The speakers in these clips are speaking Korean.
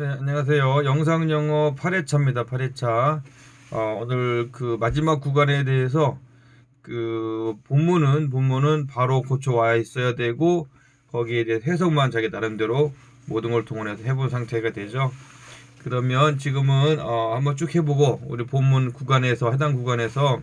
네, 안녕하세요. 영상 영어 8회차입니다. 8회차. 어, 오늘 그 마지막 구간에 대해서 그 본문은 본문은 바로 고쳐 와 있어야 되고 거기에 대해 해석만 자기 나름대로 모든 걸 동원해서 해본 상태가 되죠. 그러면 지금은 어, 한번 쭉 해보고 우리 본문 구간에서 해당 구간에서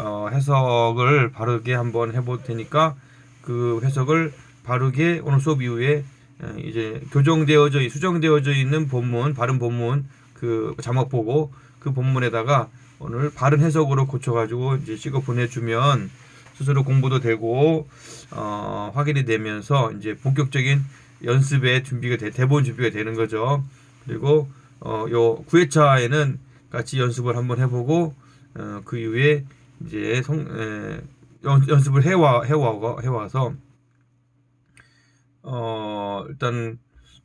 어, 해석을 바르게 한번 해볼 테니까 그 해석을 바르게 오늘 수업 이후에 어, 이제 교정되어져 있- 수정되어져 있는 본문 바른 본문 그 자막 보고 그 본문에다가 오늘 바른 해석으로 고쳐가지고 이제 찍어 보내주면 스스로 공부도 되고 어, 확인이 되면서 이제 본격적인 연습의 준비가 돼 대본 준비가 되는 거죠. 그리고 어, 요 9회차에는 같이 연습을 한번 해보고 어, 그 이후에 이제 성, 에, 연, 연습을 해와 해와 해와서 어 일단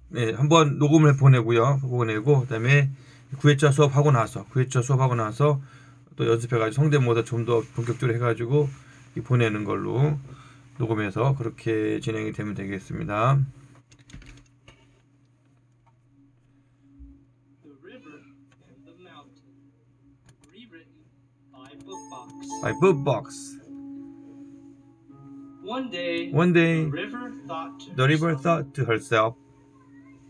네, 한번 녹음을 해 보내고요. 보내고 그다음에 9회차 수업하고 나서 9회차 수업하고 나서 또 연습해가지고 성대모사 좀 더 본격적으로 해가지고 이 보내는 걸로 녹음해서 그렇게 진행이 되면 되겠습니다. By. By Bookbox. One day, One day, the river thought to the river herself, thought to herself,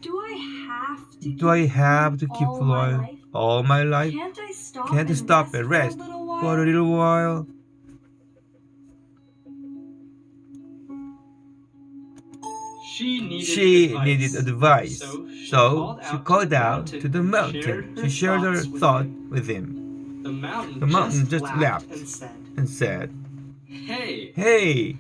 Do I have to? "Do I keep have to keep all my flowing life? all my life? Can't I stop? Can't and stop rest and rest for a little while? for a little while?" she needed She advice. needed advice, So she so called she out called to the out to the mountain, mountain. She shared her thoughts with thought with him The mountain, The mountain just laughed, laughed. and said, and said, "Hey, "Hey,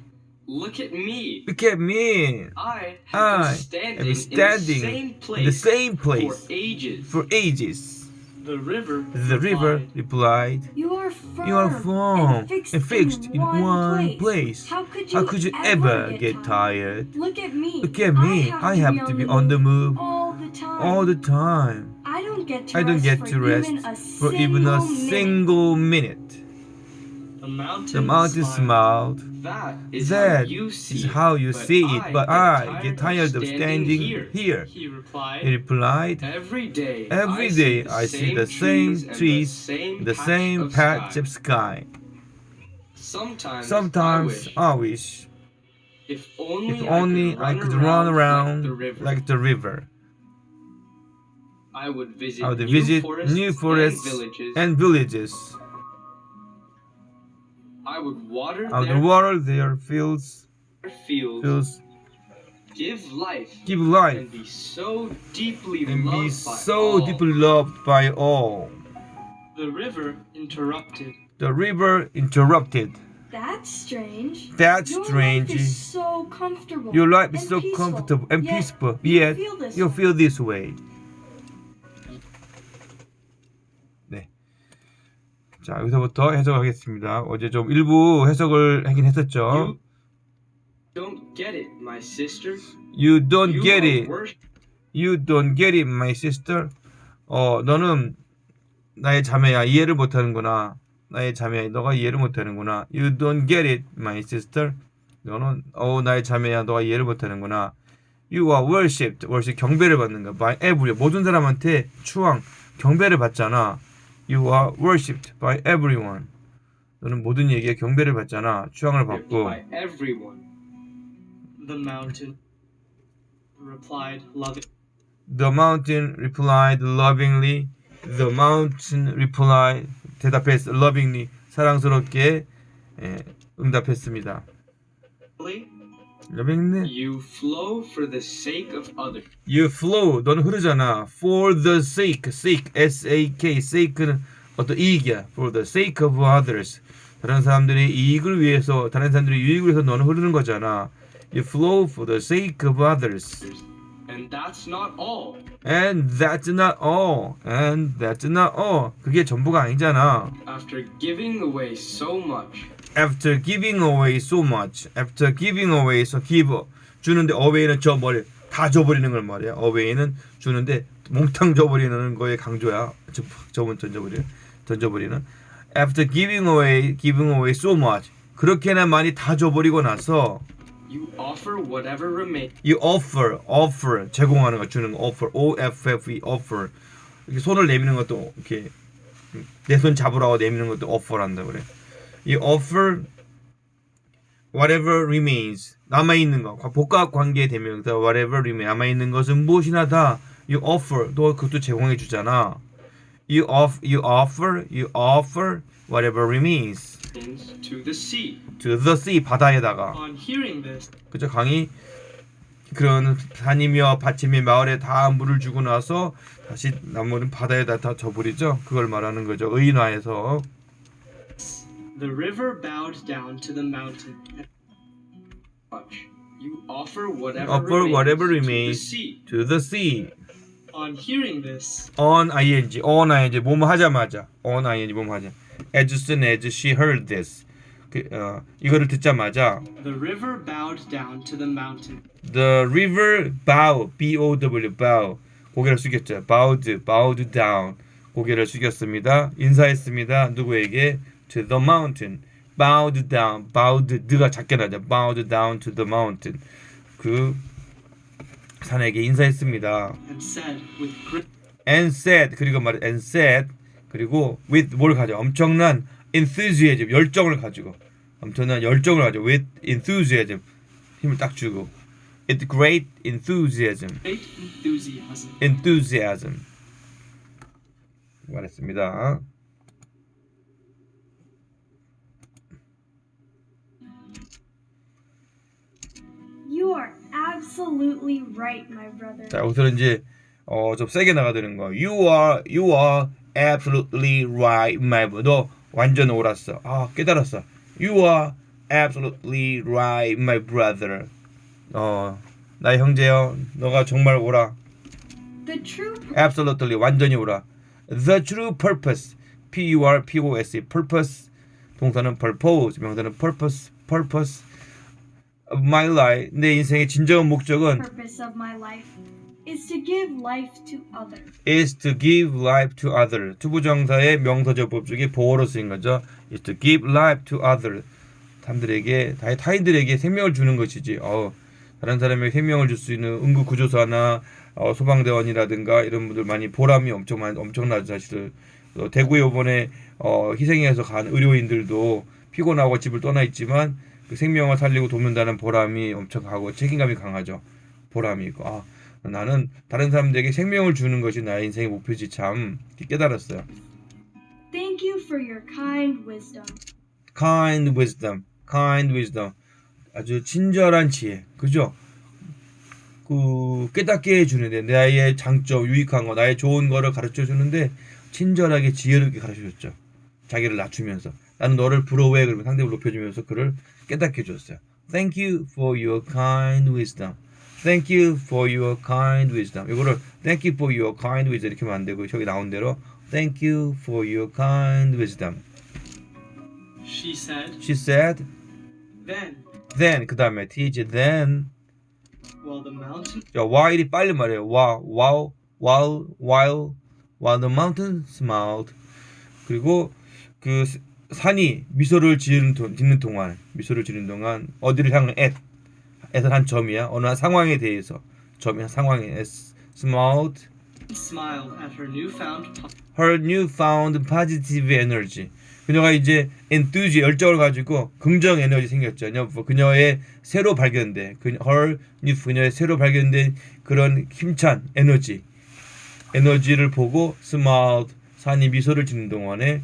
look at me! look at me! I have I been standing, have been standing in the same place, in the same place for ages." for ages." the river, The river replied, replied, You are firm. "You are firm and fixed, and fixed in one place. How could you, How could you ever get tired? Look at me. Look at me! I have to be on the move all the time. all the time. I don't get to I don't rest get for to rest even a for even a single minute. single minute." The mountain, The mountain smiled. That is That how you see is it, how you but see it, but I get tired of standing here. here. He replied, He replied, Every day, Every I day see I see the same trees, the same patch of sky. Sometimes, Sometimes I I wish, if only, if only I could run around like the river, like the river. I would visit, I would new, visit forests new forests and villages. and villages. I would water I their water their fields, fields, fields, give life, give life, and be so deeply and loved be by so all. deeply loved by all. The river interrupted. The river interrupted. That's strange. That's Your strange. life is so comfortable. Your life is and so peaceful, comfortable and yet peaceful, you yet feel you way. feel this way. 자, 여기서부터 해석하겠습니다. 어제 좀 일부 해석을 하긴 했었죠. You don't get it, my sister. You don't You get it. You don't get it, my sister. 어, 너는 나의 자매야. 이해를 못 하는구나. 나의 자매야. 너가 이해를 못 하는구나. You don't get it, my sister. 너는 어, 나의 자매야. 너가 이해를 못 하는구나. You are worshipped. worship 경배를 받는 거. by every 모든 사람한테 추앙, 경배를 받잖아. You are worshipped by everyone. 너는 모든 얘기에 경배를 받잖아. 추앙을 받고. by everyone. The mountain replied, loving. The mountain replied lovingly. The mountain replied 대답했 lovingly 사랑스럽게 예, 응답했습니다. Lovingly You flow for the sake of others. you flow 너는 흐르잖아. For the sake sake S A K sake는 어떤 이익이야. For the sake of others 다른 사람들의 이익을 위해서 다른 사람들의 유익을 위해서 너는 흐르는 거잖아. You flow for the sake of others. And that's not all. And that's not all. And that's not all. 그게 전부가 아니잖아. After giving away so much, After giving away so much. After giving away so give. 주는데 away는 저 머리 다 줘버리는 걸 말이야. away는 주는데 몽탕 줘버리는 거에 강조야. 저, 저번 던져버리 던져버리는. After giving away, giving away so much. 그렇게나 많이 다 줘버리고 나서 You offer whatever remains. You offer, offer 제공하는 거 주는 거 offer, O F F E offer 이렇게 손을 내미는 것도 이렇게 내 손 잡으라고 내미는 것도 offer한다 그래. You offer whatever remains 남아 있는 거 복합 관계 대명사 whatever remains 남아 있는 것은 무엇이나 다 you offer 또 그것도 제공해 주잖아. You off you offer you offer whatever remains to the sea. to the sea 바다에다가 On hearing this, 그죠 강이 그런 산이며 밭이며 마을에 다 물을 주고 나서 다시 나무는 바다에다 다 줘버리죠. 그걸 말하는 거죠. 의인화해서 the river bowed down to the mountain. Watch. You offer whatever Offer remains whatever to the remains. sea. to the sea On hearing this, on ing on ing 뭐뭐 하자마자 on ing 뭐뭐 하자 as soon as she heard this 그, 어, 이거를 듣자마자 the river bowed down to the mountain. the river bow b o w bow 고개를 숙였죠. bowed bowed down 고개를 숙였습니다. 인사했습니다. 누구에게 To the mountain bowed down bowed 드가 작게 나죠. bowed down to the mountain 그 산에게 인사했습니다. and said with great and said 그리고 말 and said 그리고 with 뭘 가져 엄청난 enthusiasm 열정을 가지고 엄청난 열정을 가지고 with enthusiasm 힘을 딱 주고 with great enthusiasm enthusiasm. enthusiasm 말했습니다. You are absolutely right, my brother. 자 여기서는 이제 어 좀 세게 나가 되는 거. You are you are absolutely right, my brother. 너 완전 옳았어. 아 깨달았어. You are absolutely right, my brother. 어 나의 형제여, 너가 정말 옳아. The true Absolutely 완전히 옳아. The true purpose, P U R P O S E, purpose 동사는 purpose, 명사는 purpose, purpose of my life. 내 인생의 진정한 목적은 purpose of my life is to give life to others. is to give life to other. 투부정사의 명사조법 중에 보어로 쓰인 거죠. is to give life to other. 사람들에게 다- 타인들에게 생명을 주는 것이지. 어, 다른 사람에게 생명을 줄 수 있는 응급 구조사나 어, 소방대원이라든가 이런 분들 많이 보람이 엄청 많 엄청나죠 사실은. 어, 대구에 이번에 어, 희생해서 간 의료인들도 피곤하고 집을 떠나 있지만 그 생명을 살리고 돕는다는 보람이 엄청 가고 책임감이 강하죠. 보람이 있고 아 나는 다른 사람들에게 생명을 주는 것이 나의 인생의 목표지 참 깨달았어요. Thank you for your kind wisdom. Kind wisdom, kind wisdom. 아주 친절한 지혜, 그죠? 그 깨닫게 해주는데 나의 장점, 유익한 거, 나의 좋은 거를 가르쳐 주는데 친절하게 지혜롭게 가르쳐 줬죠. 자기를 낮추면서 나는 너를 부러워해 그러면 상대를 높여주면서 그를 깨닫게 해줬어요. Thank you for your kind wisdom. Thank you for your kind wisdom. 이거를 Thank you for your kind wisdom 이렇게 하면 안 되고 저기 나온 대로 Thank you for your kind wisdom. She said, She said. Then, Then 그 다음에 th then while the mountain 자, while이 빨리 말해요. while while while while while the mountain smiled 그리고 그 스- 산이 미소를 동, 짓는 동안 미소를 지는 동안 어디를 향해? At. At은 한 점이야. 어느 한 상황에 대해서. 점이 한 상황에. Smiled. Smiled at her newfound her newfound positive energy. 그녀가 이제 enthusiasm 열정을 가지고 긍정 에너지 생겼죠. 그녀- 그녀의 새로 발견된 그 her new 그녀의 새로 발견된 그런 힘찬 에너지. 에너지를 보고 smiled. 산이 미소를 짓는 동안에.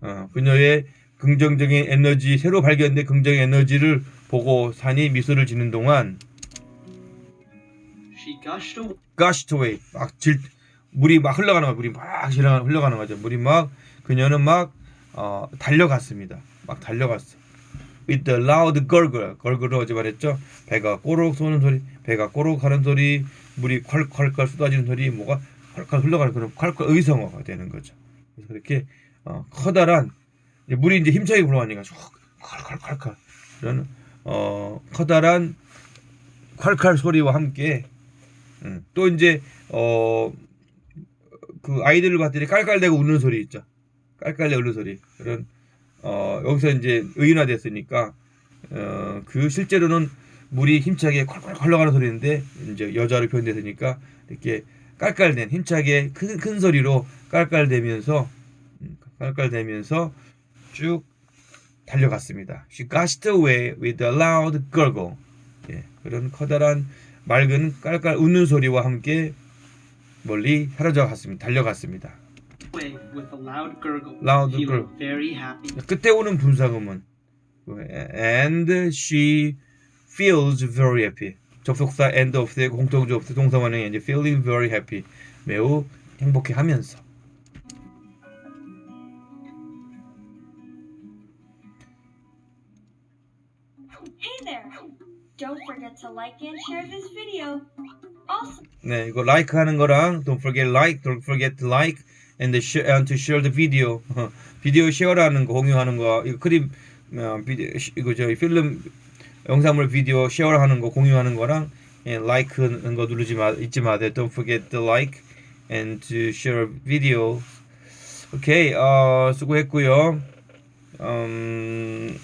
어, 그녀의 긍정적인 에너지 새로 발견된 긍정 에너지를 보고 산이 미소를 짓는 동안 She gushed away. gushed away. 막 질, 물이 막 흘러가는 거야. 물이 막 흘러가- 흘러가는 거죠. 물이 막 그녀는 막 어, 달려갔습니다. 막 달려갔어. With the loud gurgle. gurgle 어제 말했죠? 배가 꼬록 쏘는 소리 배가 꼬록 하는 소리 물이 콸콸콸 쏟아지는 소리 뭐가 콸콸 흘러가는 그런 콸콸 의성어가 되는 거죠 그래서 그렇게 어, 커다란 이제 물이 이제 힘차게 굴러가니까 콸콸콸콸 이런 어, 커다란 콸콸 소리와 함께 음, 또 이제 어 그 아이들을 때 깔깔대고 우는 소리 있죠. 깔깔대 우는 소리. 그런 어 여기서 이제 의인화됐으니까 어, 그 실제로는 물이 힘차게 콸콸 흘러가는 소리인데 이제 여자로 표현되니까 이렇게 깔깔댄 힘차게 큰, 큰 소리로 깔깔대면서 음, 깔깔대면서 쭉 달려갔습니다. She gushed away with a loud gurgle. 예, 그런 커다란 맑은 깔깔 웃는 소리와 함께 멀리 사라져 갔습니다. 달려갔습니다. Away with a loud gurgle, Loud feeling gurgle. very happy. 끝에 오는 분사금은 and she feels very happy. 접속사 and 없애고 공통조 없애 동사원형이 이제 feeling very happy. 매우 행복해하면서. Hey there! Don't forget to like and share this video. 네, 이거 like 하는 거랑 don't forget like, don't forget to like and, share, and to share the video. 비디오 쉐어라는 거 공유하는 거 이거 클립 어, 비디오 시- 이거 저 필름 영상물 비디오 쉐어하는 거 공유하는 거랑 예, like는 거 누르지 마 잊지 마세요. Don't forget to like and to share video. 오케이, 어, 수고했고요. 음,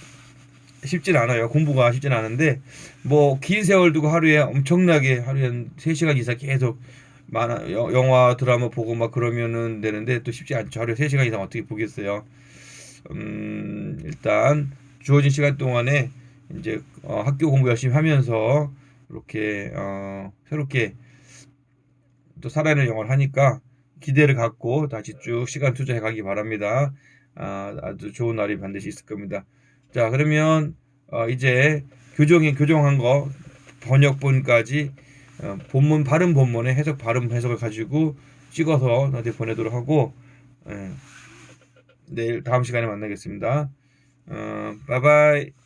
쉽진 않아요. 공부가 쉽진 않은데 뭐 긴 세월 두고 하루에 엄청나게 하루에 한 3시간 이상 계속 만화 여- 영화 드라마 보고 막 그러면은 되는데 또 쉽지 않죠. 하루에 3시간 이상 어떻게 보겠어요. 음, 일단 주어진 시간 동안에 이제 어, 학교 공부 열심히 하면서 이렇게 어, 새롭게 또 살아있는 영화를 하니까 기대를 갖고 다시 쭉 시간 투자해 가기 바랍니다. 아, 아주 좋은 날이 반드시 있을 겁니다. 자, 그러면 어, 이제 교정인 교정한 거 번역본까지 어, 본문 발음 본문에 해석 발음 해석을 가지고 찍어서 나한테 보내도록 하고 예, 내일 다음 시간에 만나겠습니다. 어, 바이바이.